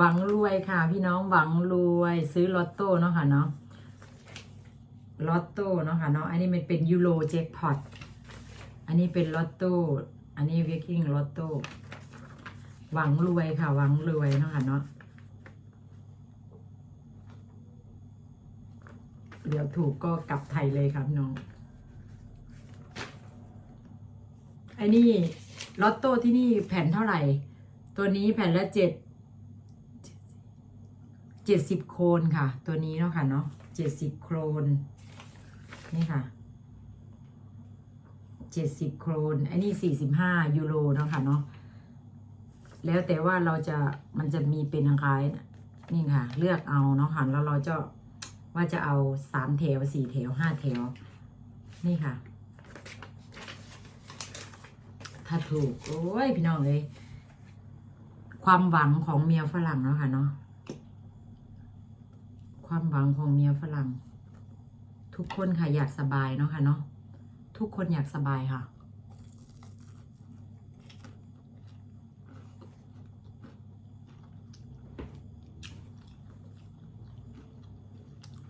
หวังรวยค่ะ พี่น้องหวังรวย ซื้อลอตโต้เนาะค่ะเนาะลอตโต้เนาะค่ะเนาะอันนี้มันเป็นยูโรแจ็คพอตอันนี้เป็นลอตโต้อันนี้วิกกิ้งลอตโต้หวังรวยค่ะ หวังรวยเนาะค่ะเนาะเดี๋ยวถูกก็กลับไทยเลยครับน้องไอ้นี่ลอตโต้ที่นี่แผ่นเท่าไหร่ ตัวนี้แผ่นละเจ็ด เจ็ดสิบโครนค่ะ ตัวนี้เนาะค่ะเนาะเจ็ดสิบโครนนี่ค่ะเจ็ดสิบโครนอันนี้สี่สิบห้ายูโรเนาะค่ะเนาะแล้วแต่ว่าเราจะมันจะมีเป็นทางคล้ายนี่ค่ะ เลือกเอาเนาะค่ะแล้วเราจะว่าจะเอาสามแถวสี่แถวห้าแถว นี่ค่ะ ถ้าถูก โอ้ย พี่น้องเลย ความหวังของเมียฝรั่งเนาะค่ะเนาะ ความหวังของเมียฝรั่ง ทุกคนค่ะอยากสบายเนาะค่ะเนาะทุกคนอยากสบายค่ะ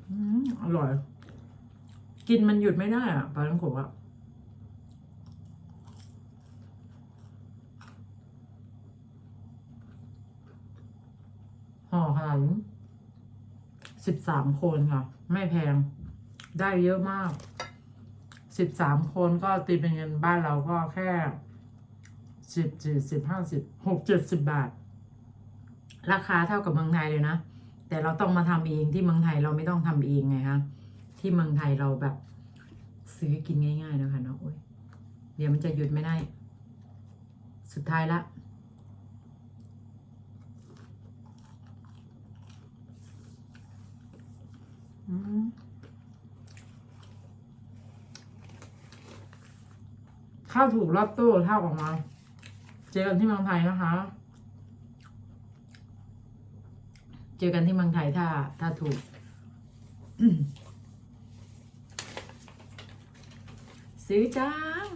อืมอร่อย กินมันหยุดไม่ได้อะปลาท้องโขะอะห่อขนาด สิบสามคนค่ะ ไม่แพง ได้เยอะมากสิบสามคนก็ตีเป็นเงินบ้านเราก็แค่สิบสี่สิบห้าสิบหกเจ็ดสิบบาท ราคาเท่ากับเมืองไทยเลยนะ แต่เราต้องมาทำเองที่เมืองไทยเราไม่ต้องทำเองไงคะที่เมืองไทยเราแบบ ซื้อกินง่ายๆนะคะเนาะโอ้ยเดี๋ยวมันจะหยุดไม่ได้ สุดท้ายละ อืม ข้าวถูกรอบตู้เท่าออกมา เจอกันที่เมืองไทยนะคะ เจอกันที่เมืองไทยถ้า ถ้าถูกซื้อจัง